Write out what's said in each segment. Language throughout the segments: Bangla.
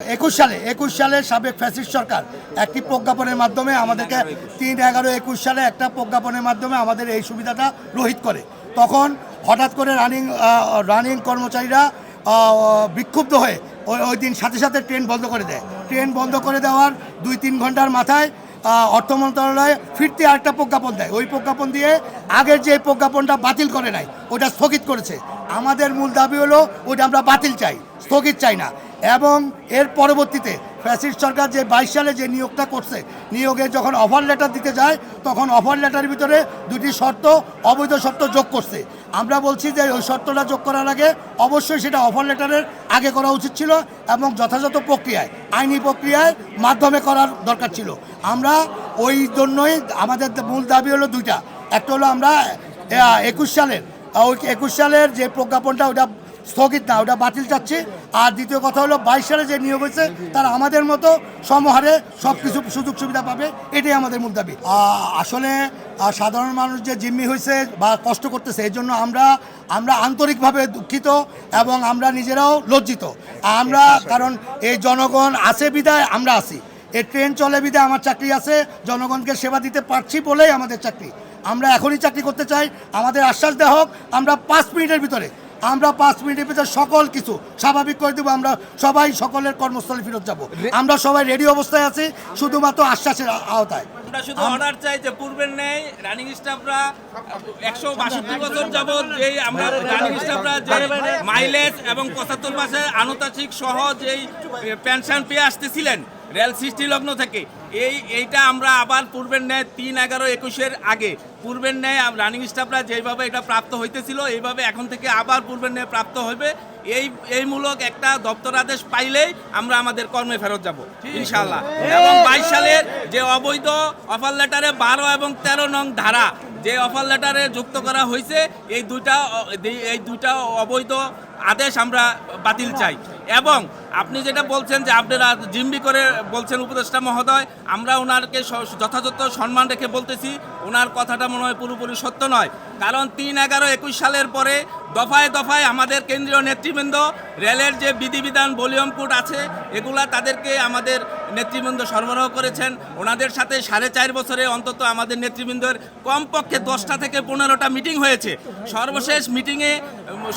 একুশ সালে একুশ সালে সাবেক ফ্যাসিস্ট সরকার একটি প্রজ্ঞাপনের মাধ্যমে আমাদেরকে তিন এগারো একুশ সালে একটা প্রজ্ঞাপনের মাধ্যমে আমাদের এই সুবিধাটা রহিত করে। তখন হঠাৎ করে রানিং রানিং কর্মচারীরা বিক্ষুব্ধ হয়ে ওই ওই দিন সাথে সাথে ট্রেন বন্ধ করে দেয়। ট্রেন বন্ধ করে দেওয়ার দুই তিন ঘণ্টার মাথায় অর্থ মন্ত্রণালয় ফিরতে আরেকটা প্রজ্ঞাপন দেয়। ওই প্রজ্ঞাপন দিয়ে আগের যে প্রজ্ঞাপনটা বাতিল করে নাই, ওটা স্থগিত করেছে। আমাদের মূল দাবি হলো, ওটা আমরা বাতিল চাই, স্থগিত চাই না। এবং এর পরবর্তীতে ফ্যাসিস্ট সরকার যে বাইশ সালে যে নিয়োগটা করছে, নিয়োগে যখন অফার লেটার দিতে যায়, তখন অফার লেটারের ভিতরে দুটি শর্ত, অবৈধ শর্ত যোগ করছে। আমরা বলছি যে ওই শর্তটা যোগ করার আগে অবশ্যই সেটা অফার লেটারের আগে করা উচিত ছিল এবং যথাযথ প্রক্রিয়ায়, আইনি প্রক্রিয়ায় মাধ্যমে করার দরকার ছিল। আমরা ওই জন্যই আমাদের মূল দাবি হলো দুইটা। একটা হলো আমরা একুশ সালের, ওই একুশ সালের যে প্রজ্ঞাপনটা ওটা স্থগিত না ওটা বাতিল চাচ্ছে। আর দ্বিতীয় কথা হলো বাইশ সালে যে নিয়োগ হয়েছে তারা আমাদের মতো সমহারে সব কিছু সুযোগ সুবিধা পাবে এটাই আমাদের মূল দাবি। আসলে সাধারণ মানুষ যে জিম্মি হয়েছে বা কষ্ট করতেছে এই জন্য আমরা আমরা আন্তরিকভাবে দুঃখিত এবং আমরা নিজেরাও লজ্জিত। আমরা কারণ এই জনগণ আছে বিদায় আমরা আছি। এই ট্রেন চলে বিদায় আমার চাকরি আছে জনগণকে সেবা দিতে পারছি বলেই আমাদের চাকরি। আমরা এখনই চাকরি করতে চাই আমাদের আশ্বাস দেওয়া হোক আমরা পাঁচ মিনিটের ভিতরে আমরা পাঁচ মিনিটের ভিতরে সকল কিছু স্বাভাবিক করে দেবো আমরা সবাই সকলের কর্মস্থলে ফেরত যাব। আমরা সবাই রেডি অবস্থায় আছি শুধুমাত্র আশ্বাসের আওতায়। আমরা শুধু অর্ডার চাই যে পূর্বের নেই রানিং স্টাফরা একশো বাষট্টি বছর যাবৎ যেই আমরা রানিং স্টাফরা যে মাইলেজ এবং পঁচাত্তর মাসে আনুতাসিক সহ যেই পেনশন পেয়ে আসতেছিলেন রেল সৃষ্টি লগ্ন থেকে। এই এইটা আমরা আবার পূর্বের ন্যায় তিন এগারো একুশের আগে। পূর্বের ন্যায় রানিং স্টাফরা যেভাবে এটা প্রাপ্ত হইতেছিল এইভাবে এখন থেকে আবার পূর্বের ন্যায় প্রাপ্ত হবে এই এই মূলক একটা দপ্তর আদেশ পাইলেই আমরা আমাদের কর্মে ফেরত যাব ইনশাল্লাহ এবং বাইশ সালের যে অবৈধ অফার লেটারে বারো এবং তেরো নং ধারা যে অফার লেটারে যুক্ত করা হয়েছে, এই দুইটা এই দুইটা অবৈধ আদেশ আমরা বাতিল চাই। এবং আপনি যেটা বলছেন যে আপনারা জিম্বি করে বলছেন উপদেষ্টা মহোদয়, আমরা ওনারকে যথাযথ সম্মান রেখে বলতেছি। ওনার কথাটা মনে হয় পুরোপুরি সত্য নয়। কারণ তিন এগারো একুশ সালের পরে দফায় দফায় আমাদের কেন্দ্রীয় নেতৃবৃন্দ, রেলের যে বিধিবিধান ভলিউম কোড আছে, এগুলা তাদেরকে আমাদের নেতৃবৃন্দ সরবরাহ করেছেন। ওনাদের সাথে সাড়ে চার বছরে অন্তত আমাদের নেতৃবৃন্দের কমপক্ষে দশটা থেকে পনেরোটা মিটিং হয়েছে। সর্বশেষ মিটিংয়ে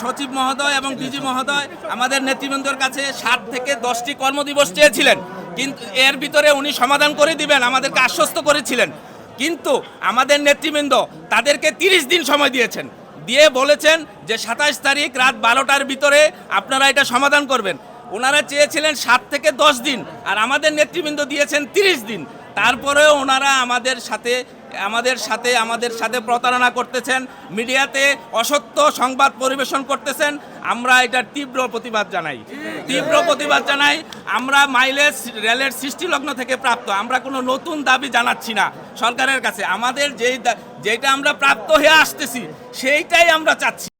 সচিব মহোদয় এবং ডিজি মহোদয় আমাদের নেতৃবৃন্দর কাছে সাত থেকে দশটি কর্মদিবস চেয়েছিলেন। কিন্তু এর ভিতরে উনি সমাধান করে দিবেন, আমাদেরকে আশ্বস্ত করেছিলেন। কিন্তু আমাদের নেতৃবৃন্দ তাদেরকে তিরিশ দিন সময় দিয়েছেন। দিয়ে বলেছেন যে সাতাশ তারিখ রাত বারোটার ভিতরে আপনারা এটা সমাধান করবেন। ওনারা চেয়েছিলেন সাত থেকে দশ দিন, আর আমাদের নেতৃবৃন্দ দিয়েছেন তিরিশ দিন। তারপরেও ওনারা আমাদের সাথে আমাদের সাথে আমাদের সাথে প্রতারণা করতেছেন, মিডিয়াতে অসত্য সংবাদ পরিবেশন করতেছেন। আমরা এটার তীব্র প্রতিবাদ জানাই। তীব্র প্রতিবাদ জানাই। আমরা মাইলেজ রেলের সৃষ্টি লগ্ন থেকে প্রাপ্ত। আমরা কোনো নতুন দাবি জানাচ্ছি না সরকারের কাছে। আমাদের যেই যেটা আমরা প্রাপ্ত হয়ে আসতেছি, সেইটাই আমরা চাচ্ছি।